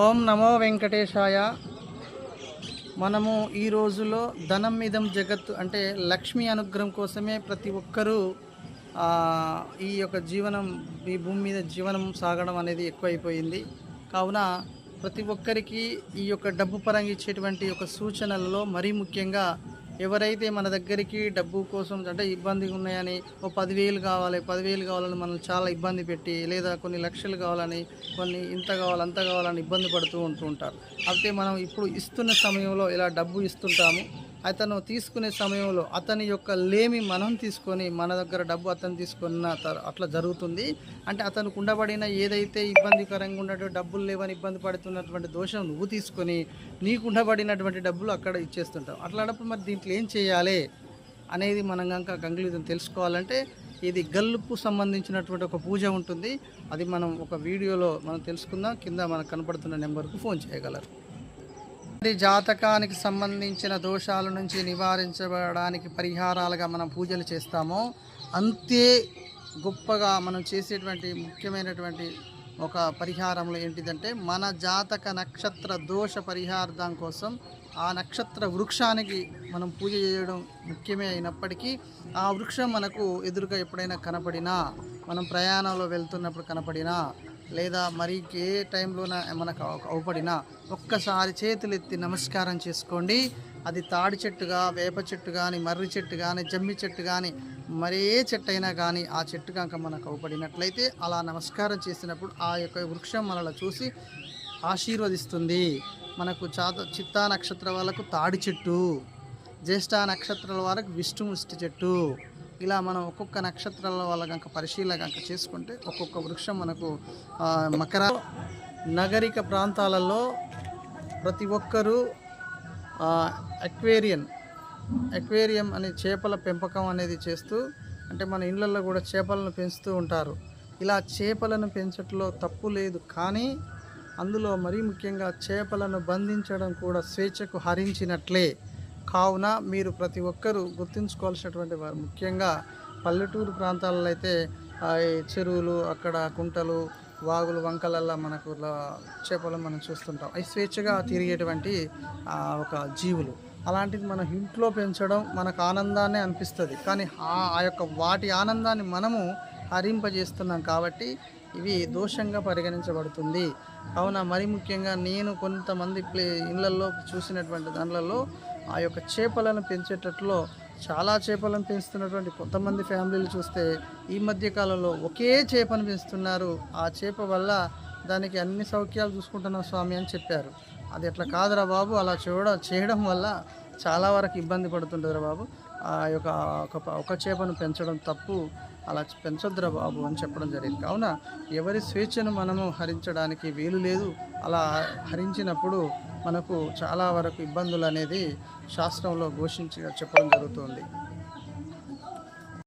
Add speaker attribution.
Speaker 1: ఓం నమో వెంకటేశాయ. మనము ఈ రోజులో ధనం మీదం జగత్తు అంటే లక్ష్మీ అనుగ్రహం కోసమే ప్రతి ఒక్కరూ ఈ యొక్క జీవనం ఈ భూమి మీద జీవనం సాగడం అనేది ఎక్కువైపోయింది. కావున ప్రతి ఒక్కరికి ఈ యొక్క డబ్బు పరంగా ఇచ్చేటువంటి ఒక సూచనలలో మరీ ముఖ్యంగా ఎవరైతే మన దగ్గరికి డబ్బు కోసం అంటే ఇబ్బందిగా ఉన్నాయని ఓ పదివేలు కావాలి పదివేలు కావాలని మనం చాలా ఇబ్బంది పెట్టి లేదా కొన్ని లక్షలు కావాలని కొన్ని ఇంత కావాలి అంత కావాలని ఇబ్బంది పడుతూ ఉంటూ ఉంటారు. అయితే మనం ఇప్పుడు ఇస్తున్న సమయంలో ఇలా డబ్బు ఇస్తుంటాము. అతను తీసుకునే సమయంలో అతని యొక్క లేమి మనం తీసుకొని మన దగ్గర డబ్బు అతను తీసుకున్న అట్లా జరుగుతుంది. అంటే అతను ఉండబడిన ఏదైతే ఇబ్బందికరంగా ఉన్నటువంటి డబ్బులు లేవని ఇబ్బంది పడుతున్నటువంటి దోషం నువ్వు తీసుకొని నీకు ఉండబడినటువంటి డబ్బులు అక్కడ ఇచ్చేస్తుంటావు. అట్లాంటప్పుడు మరి దీంట్లో ఏం చేయాలి అనేది మనం కనుక గంగులీతం తెలుసుకోవాలంటే ఇది గల్లుపు సంబంధించినటువంటి ఒక పూజ ఉంటుంది. అది మనం ఒక వీడియోలో మనం తెలుసుకుందాం. కింద మనకు కనపడుతున్న నెంబర్కు ఫోన్ చేయగలరు. జాతకానికి సంబంధించిన దోషాల నుంచి నివారించబడడానికి పరిహారాలుగా మనం పూజలు చేస్తామో అంతే గొప్పగా మనం చేసేటువంటి ముఖ్యమైనటువంటి ఒక పరిహారంలో ఏంటిదంటే మన జాతక నక్షత్ర దోష పరిహార్థం కోసం ఆ నక్షత్ర వృక్షానికి మనం పూజ చేయడం ముఖ్యమే అయినప్పటికీ ఆ వృక్షం మనకు ఎదురుగా ఎప్పుడైనా కనపడినా మనం ప్రయాణంలో వెళ్తున్నప్పుడు కనపడినా లేదా మరి ఏ టైంలోన మనకు అవపడినా ఒక్కసారి చేతులు ఎత్తి నమస్కారం చేసుకోండి. అది తాడి చెట్టుగా వేప చెట్టు కానీ మర్రి చెట్టు కానీ జమ్మి చెట్టు కానీ మరే చెట్టు అయినా కానీ ఆ చెట్టు కనుక మనకు అవపడినట్లయితే అలా నమస్కారం చేసినప్పుడు ఆ యొక్క వృక్షం మనల్ని చూసి ఆశీర్వదిస్తుంది. మనకు చాత చిత్తా నక్షత్ర వాళ్ళకు తాడి చెట్టు జ్యేష్ఠ నక్షత్రాల వరకు విష్ణుముష్టి చెట్టు. ఇలా మనం ఒక్కొక్క నక్షత్రాల వాళ్ళ కనుక పరిశీలన కనుక చేసుకుంటే ఒక్కొక్క వృక్షం మనకు మకర నగరిక ప్రాంతాలలో ప్రతి ఒక్కరూ అక్వేరియన్ అక్వేరియం అనే చేపల పెంపకం అనేది చేస్తూ అంటే మన ఇళ్ళల్లో కూడా చేపలను పెంచుతూ ఉంటారు. ఇలా చేపలను పెంచట్లో తప్పు లేదు కానీ అందులో మరీ ముఖ్యంగా చేపలను బంధించడం కూడా స్వేచ్ఛకు హరించినట్లే. కావున మీరు ప్రతి ఒక్కరూ గుర్తుంచుకోవాల్సినటువంటి వారు. ముఖ్యంగా పల్లెటూరు ప్రాంతాలలో అయితే చెరువులు అక్కడ కుంటలు వాగులు వంకలల్లో మనకు చేపలు మనం చూస్తుంటాం. అవి స్వేచ్ఛగా తిరిగేటువంటి ఒక జీవులు. అలాంటిది మనం ఇంట్లో పెంచడం మనకు ఆనందాన్ని అనిపిస్తుంది. కానీ ఆ యొక్క వాటి ఆనందాన్ని మనము హరింపజేస్తున్నాం కాబట్టి ఇవి దోషంగా పరిగణించబడుతుంది. కావున మరి ముఖ్యంగా నేను కొంతమంది ప్లే ఇళ్ళలో చూసినటువంటి దానిలలో ఆ యొక్క చేపలను పెంచేటట్లో చాలా చేపలను పెంచుతున్నటువంటి కొంతమంది ఫ్యామిలీలు చూస్తే ఈ మధ్య కాలంలో ఒకే చేపను పెంచుతున్నారు. ఆ చేప వల్ల దానికి అన్ని సౌఖ్యాలు చూసుకుంటున్నాం స్వామి అని చెప్పారు. అది ఎట్లా కాదురా బాబు అలా చూడ చేయడం వల్ల చాలా వరకు ఇబ్బంది పడుతుంటారు బాబు. ఆ యొక్క ఒక ఒక చేపను పెంచడం తప్పు అలా పెంచొద్దురా బాబు అని చెప్పడం జరిగింది. కావున ఎవరి స్వేచ్ఛను మనము హరించడానికి వీలు లేదు. అలా హరించినప్పుడు మనకు చాలా వరకు ఇబ్బందులు అనేది శాస్త్రంలో ఘోషించి చెప్పడం జరుగుతుంది.